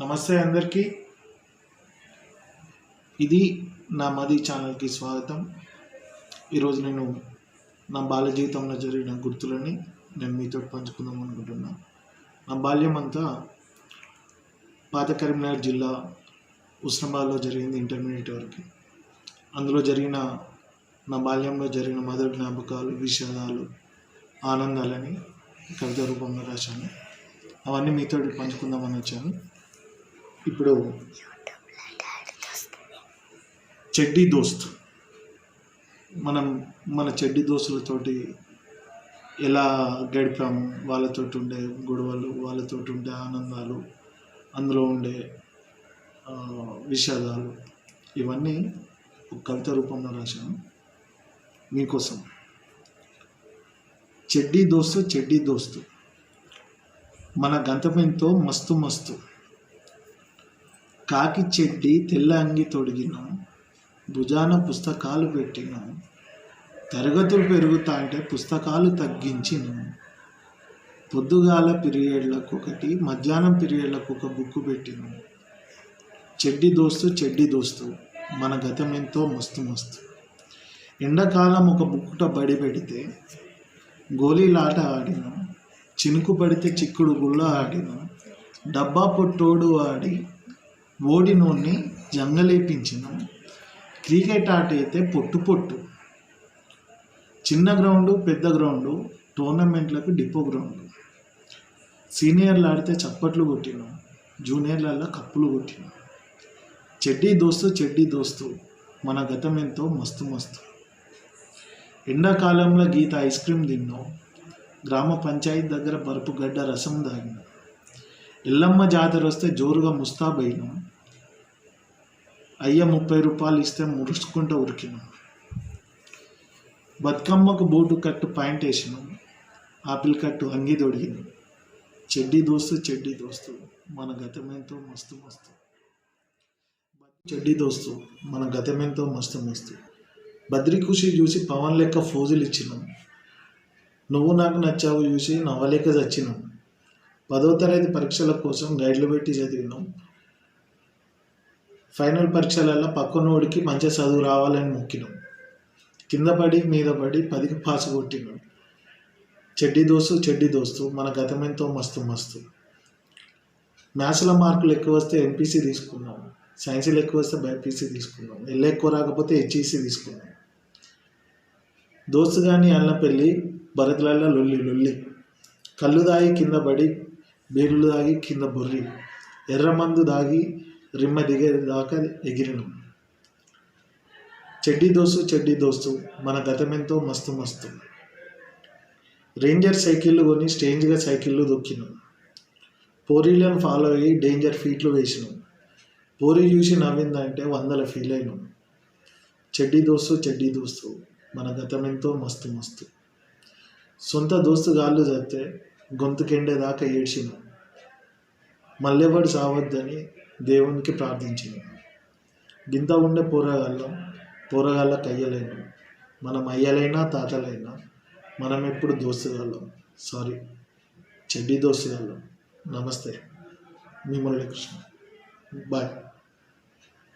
నమస్తే అందరికీ. ఇది నా మది ఛానల్కి స్వాగతం. ఈరోజు నేను నా బాల్య జీవితంలో జరిగిన గుర్తులని నేను మీతో పంచుకుందాం అనుకుంటున్నా. నా బాల్యం అంతా పాత కరీంనగర్ జిల్లా ఉస్నాబాద్లో జరిగింది ఇంటర్మీడియట్ వరకు. అందులో జరిగిన నా బాల్యంలో జరిగిన మధుర జ్ఞాపకాలు విషాదాలు ఆనందాలని కవిత రూపంలో రాశాను. అవన్నీ మీతో పంచుకుందామని వచ్చాను. ఇప్పుడు చెడ్డీ దోస్త్. మనం మన చెడ్డీ దోస్తులతోటి ఎలా గడిపాము? వాళ్ళతో ఉండే గొడవలు వాళ్ళతో ఉండే ఆనందాలు అందులో ఉండే విషాదాలు ఇవన్నీ ఒక కవిత రూపంలో రాశాను. మీకోసం. చెడ్డీ దోస్తు చెడ్డీ దోస్తు. మన గంతమెంతో మస్తు మస్తు. కాకి చెడ్డి తెల్ల అంగి తొడిగిన భుజాన పుస్తకాలు పెట్టిన తరగతులు పెరుగుతా అంటే పుస్తకాలు తగ్గించిన. పొద్దుగాల పీరియడ్లకు ఒకటి మధ్యాహ్నం పీరియడ్లకు ఒక బుక్ పెట్టిన. చెడ్డి దోస్తు చెడ్డి దోస్తు మన గతం ఎంతో మస్తు మస్తు. ఎండాకాలం ఒక బుక్కుట బడి పెడితే గోళీలాట ఆడినాం చినుకు పడితే చిక్కుడు గుళ్ళ ఆడినాం డబ్బా పొట్టోడు ఆడి ఓడినోన్ని జంగలేపించినాం. క్రికెట్ ఆట అయితే పొట్టు పొట్టు. చిన్న గ్రౌండు పెద్ద గ్రౌండు టోర్నమెంట్లకు డిపో గ్రౌండ్. సీనియర్లు ఆడితే చప్పట్లు కొట్టినాం. జూనియర్లలో కప్పులు కొట్టినాం. చెడ్డీ దోస్తు చెడ్డీ దోస్తు. మన గతం ఎంతో మస్తు మస్తు. ఎండాకాలంలో గీత ఐస్ క్రీమ్ తిన్నాం గ్రామ పంచాయతీ దగ్గర బరుపు గడ్డ రసం తాగినాం ఎల్లమ్మ జాతర వస్తే జోరుగా ముస్తాబైనాం అయ్య ముప్పై రూపాయలు ఇస్తే ముడుచుకుంటూ ఉరికినాం. బతుకమ్మకు బూటు కట్టు పాయింట్ వేసినాం. ఆపిల్ కట్టు అంగి తొడిగినాం. చెడ్డీ దోస్తు చెడ్డి దోస్తు మన గతమెంతో మస్తు మస్తు. చెడ్డి దోస్తు మన గతమెంతో మస్తు మస్తు. బద్రి ఖుషి చూసి పవన్ లెక్క ఫోజులు ఇచ్చినాం. నువ్వు నాకు నచ్చావు చూసి నవ్వలేక చచ్చినాం. పదో తరగతి పరీక్షల కోసం గైడ్లు పెట్టి చదివినాం. ఫైనల్ పరీక్షలలో పక్కనోడికి మంచి చదువు రావాలని మొక్కినాం. కింద పడి మీద పడి పదికి పాస్ కొట్టినాం. చెడ్డి దోస్తు చెడ్డి దోస్తు మన గతమెంతో మస్తు మస్తు. మ్యాథ్స్లో మార్కులు ఎక్కువ వస్తే ఎంపీసీ తీసుకున్నాం. సైన్స్లో ఎక్కువ వస్తే బైపీసీ తీసుకున్నాం. ఎల్ ఎక్కువ రాకపోతే హెచ్ఈసీ తీసుకున్నాం. దోస్తు కానీ అన్న పెళ్ళి భరతులలో లొల్లి లొల్లి. కళ్ళు దాయి కింద పడి బీర్లు దాగి కింద బొర్రి ఎర్రమందు దాగి రిమ్మ దిగే దాకా ఎగిరినాం. చెడ్డీ దోస్తు చెడ్డీ దోస్తు మన గతమెంతో మస్తు మస్తు. రేంజర్ సైకిళ్ళు కొని స్ట్రేంజ్గా సైకిళ్ళు దొక్కినాం. పోరీలను ఫాలో అయ్యి డేంజర్ ఫీట్లు వేసినాం. పోరీ చూసి నవ్విందంటే వందల ఫీల్ అయినాం చెడ్డీ దోస్తు చెడ్డీ దోస్తు మన గతమెంతో మస్తు మస్తు. సొంత దోస్తు గాళ్ళు చేస్తే గొంతుకెండేదాకా ఏడ్చినాం. మళ్ళెవడు సావద్దని దేవునికి ప్రార్థించినాం. గింత ఉండే పోరగాళ్ళం పోరగాళ్ళకి అయ్యలేను మనం అయ్యలైనా తాతలైనా మనం ఎప్పుడు దోస్తుగాళ్ళం. సారీ చెడ్డీ దోస్తుగాళ్ళం. నమస్తే. మీ మురళీకృష్ణ బాయ్.